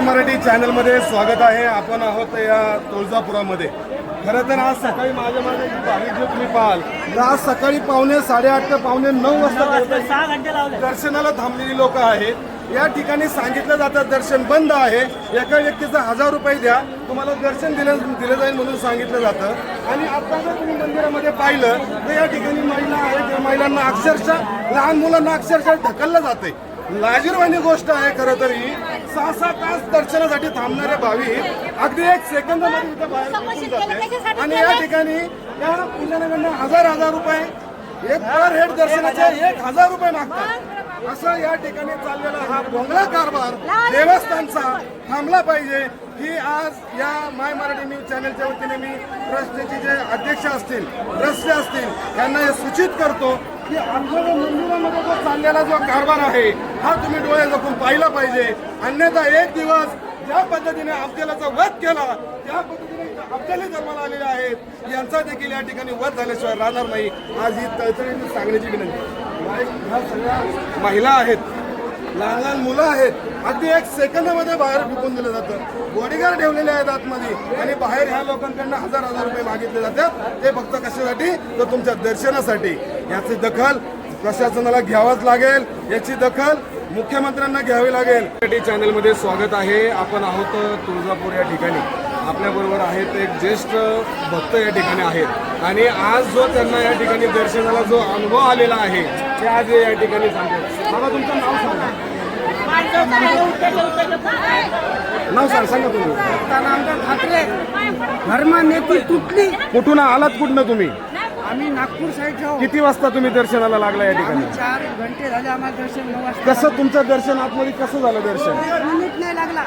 मराठी चॅनलमध्ये स्वागत आहे. आपण आहोत या तुळजापुरामध्ये. खरं तर आज सकाळी माझ्या मागे जी भाविक जो तुम्ही पाहाल तर आज सकाळी पावणे साडेआठ ते पावणे नऊ वाजता दर्शनाला थांबलेली लोक आहेत. या ठिकाणी सांगितलं जातं दर्शन बंद आहे. एका व्यक्तीचं हजार रुपये द्या. तुम्हाला दर्शन दिलं दिलं जाईल म्हणून सांगितलं जातं. आणि आता जर तुम्ही मंदिरामध्ये पाहिलं तर या ठिकाणी महिला आहेत. या महिलांना अक्षरशः लहान मुलांना अक्षरशः ढकललं जाते लाजीरवाणी गोष्ट आहे खरं तर सहा सहा तास दर्शनासाठी थांबणारे भाविक अगदी एक सेकंदामध्ये इथं बाहेर निघून जाते. आणि या ठिकाणी या पूजनाकडनं हजार हजार रुपये एक पर हेड दर्शनाचे एक हजार रुपये मागतात. असं या ठिकाणी चाललेला हा भोंगळा कारभार देवस्थानचा थांबला पाहिजे. ही आज या माय मराठी न्यूज चॅनलच्या वतीने मी ट्रस्टचे जे अध्यक्ष असतील ट्रस्टे असतील यांना हे सूचित करतो की आमच्या जो मंदिरामध्ये जो चाललेला जो कारभार आहे हा तुम्ही डोळे जपून पाहिला पाहिजे. अन्यथा एक दिवस ज्या पद्धतीने अफजलाचा वध केला त्या पद्धतीने अफजली जन्माला आलेले आहेत. यांचा देखील या ठिकाणी वध झाल्याशिवाय राहणार नाही. आज ही तळतळीने सांगण्याची विनंती. ह्या सगळ्या महिला आहेत. लहान लहान मुलं आहेत. अगदी एक सेकंदामध्ये बाहेर फेकून दिलं जातं. बॉडीगार्ड ठेवलेले आहेत आतमध्ये. आणि बाहेर ह्या लोकांकडनं हजार हजार रुपये मागितले जातात. ते फक्त कशासाठी? तर तुमच्या दर्शनासाठी. याची दखल प्रशासनाला घ्यावाच लागेल. याची दखल मुख्यमंत्र्यांना घ्यावी लागेल. मराठी चॅनलमध्ये स्वागत आहे. आपण आहोत तुळजापूर या ठिकाणी. आपल्याबरोबर आहेत एक ज्येष्ठ भक्त या ठिकाणी आहेत. आणि आज जो त्यांना या ठिकाणी दर्शनाला जो अनुभव आलेला आहे ते आज या ठिकाणी सांगतात. मला तुमचं नाव सांगा. नाव सांग सांगा तुम्ही. आमदार ठाकरे धर्मा नेती तुटली. कुठून आलात कुठनं तुम्ही? आम्ही नागपूर साईड जाऊ किती वाजता तुम्ही दर्शनाला लागला या ठिकाणी? आम्ही चार घंटे झाले आम्हाला दर्शन नऊ वाजता कसं तुमचं दर्शन आतमध्ये कसं झालं दर्शन? मिनिट नाही लागला.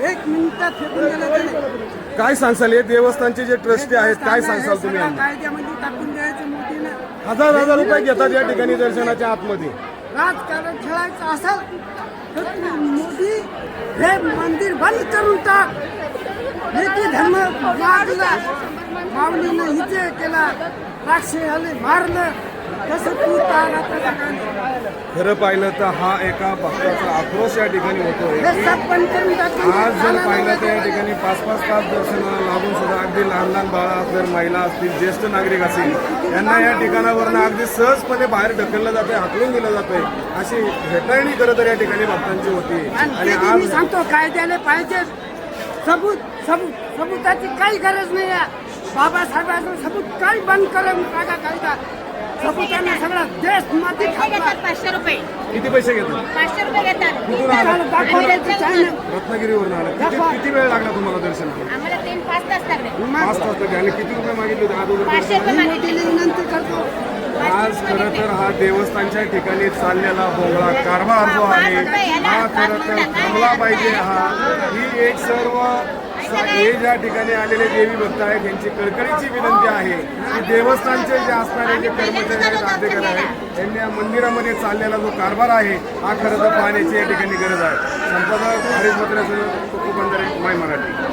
एक मिनिटात फेकून गेलं त्याने. काय सांगसाल हे देवस्थानचे जे ट्रस्टी आहेत काय सांगसाल तुम्ही सगळं यांना? कायद्यामध्ये टाकून द्यायचं मोदीनं. हजार हजार रुपये घेतात या ठिकाणी दर्शनाच्या आतमध्ये. राजकारण खेळायचं असेल तर तू मोदी हे मंदिर बंद करून टाक. नेते धर्म मारला माऊलीनं इथे केला राक्षसाले मारलं. खरं पाहिलं तर हा एका भक्ताचा आक्रोश या ठिकाणी हे टाकून आज जर पाहिलं तर या ठिकाणी पाच पाच तास दर्शनाला लागून सुद्धा अगदी लहान लहान बाळा जर महिला असतील ज्येष्ठ नागरिक असतील यांना या ठिकाणावरनं अगदी सहजपणे बाहेर ढकललं जाते हाकलून दिलं जाते अशी हेटाळणी खरं तर या ठिकाणी भक्तांची होती. आणि आज सांगतो कायद्याने पाहिजे. सबूत सबूत सबुताची काही गरज नाही बाबासाहेबांचं सबूत काही बंद करून कायदा. सबुताने सगळा देशमध्ये पैसे घेतात पाचशे रुपये. किती पैसे घेतात? पाचशे रुपये घेतात. कुठून आलं? दाखवा. चॅनल. रत्नागिरीवरून आलं. किती किती वेळ लागला तुम्हाला दर्शन करायला? आम्हाला तीन पाच तास लागले. पाच तास लागले. आणि किती रुपये मागितले होते? अगोदर पाचशे रुपये मी मागितले. मोदीला विनंती करतो. आज खरं तर हा देवस्थानच्या ठिकाणी चाललेला भोंगळा कारभार जो आहे हा खरं तर थांबला पाहिजे. हा. ही एक सर्व हे ज्या ठिकाणी आलेले देवी भक्त आहेत यांची कळकळीची विनंती आहे की देवस्थानचे जे असणारे जे कर्मचारी आहेत अधिकारी आहेत त्यांनी या मंदिरामध्ये चाललेला जो कारभार आहे हा खरं तर पाहण्याची या ठिकाणी गरज आहे. संपादक हरीश कुकू बंधारे माय मराठी.